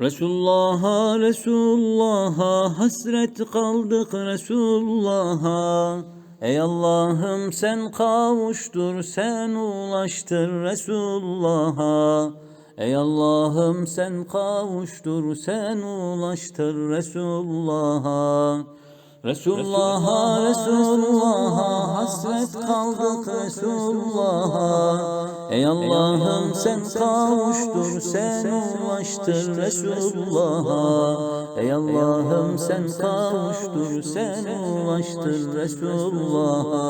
Resulullah'a Resulullah'a hasret kaldık Resulullah'a. Ey Allah'ım sen kavuştur sen ulaştır Resulullah'a. Ey Allah'ım sen kavuştur sen ulaştır Resulullah'a. Resulullah'a Resulullah'a hasret kaldık Resulullah'a Ey Allah'ım sen kavuştur sen ulaştır Resulullah'a. Ey Allah'ım sen kavuştur sen ulaştır Resulullah'a.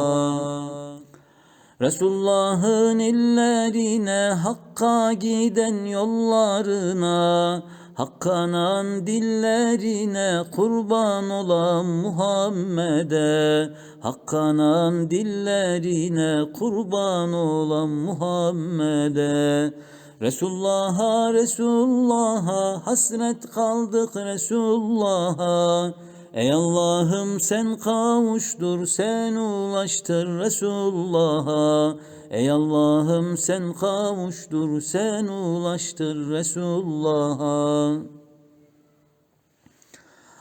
Resulullah'ın illerine, Hakk'a giden yollarına, Hakkanan dillerine kurban olan Muhammed'e, Hakkanan dillerine kurban olan Muhammed'e. Resulullah'a, Resulullah'a hasret kaldık Resulullah'a. Ey Allah'ım sen kavuştur, sen ulaştır Resulullah'a. Ey Allah'ım sen kavuştur, sen ulaştır Resulullah'a.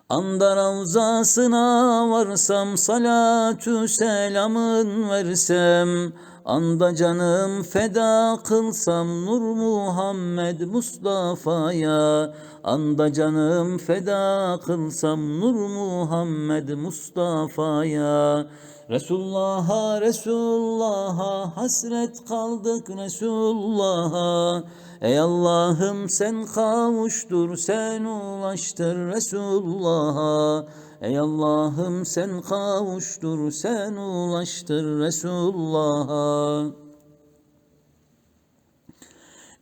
Anda ravzasına varsam salatü selamın versem Anda canım feda kılsam Nur Muhammed Mustafa'ya. Anda canım feda kılsam Nur Muhammed Mustafa'ya Resulullah'a Resulullah'a hasret kaldık Resulullah'a. Ey Allah'ım sen kavuştur sen ulaştır Resulullah'a. Ey Allah'ım sen kavuştur sen ulaştır Resulullah'a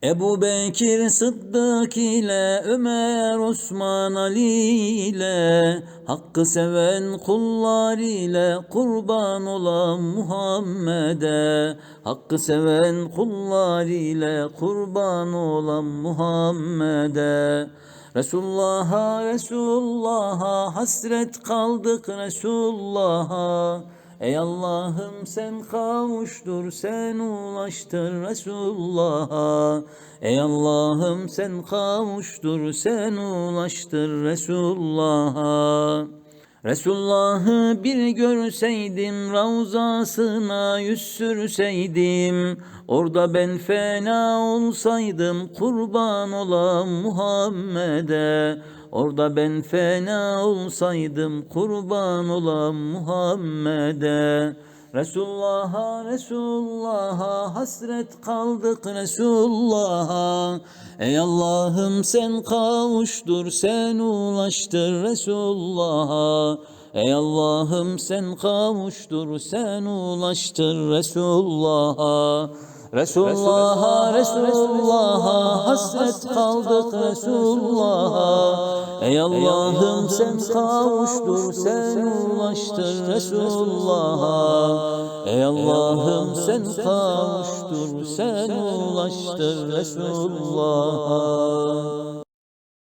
Ebu Bekir Sıddık ile Ömer Osman Ali ile Hakkı seven kullar ile kurban olan Muhammed'e Hakkı seven kullar ile kurban olan Muhammed'e. Resulullah'a Resulullah'a hasret kaldık Resulullah'a Ey Allah'ım sen kavuştur, sen ulaştır Resulullah'a. Ey Allah'ım sen kavuştur, sen ulaştır Resulullah'a. Resulullah'ı bir görseydim, ravzasına yüz sürseydim, orada ben fena olsaydım, kurban olan Muhammed'e. Orada ben fena olsaydım kurban olan Muhammed'e. Resulullah'a Resulullah'a hasret kaldık Resulullah'a. Ey Allah'ım sen kavuştur sen ulaştır Resulullah'a. Ey Allah'ım sen kavuştur sen ulaştır Resulullah'a Resulullah'a Resulullah'a hasret kaldık Resulullah'a. Ey Allah'ım sen kavuştur sen ulaştır Resulullah'a. Ey Allah'ım sen kavuştur sen ulaştır Resulullah'a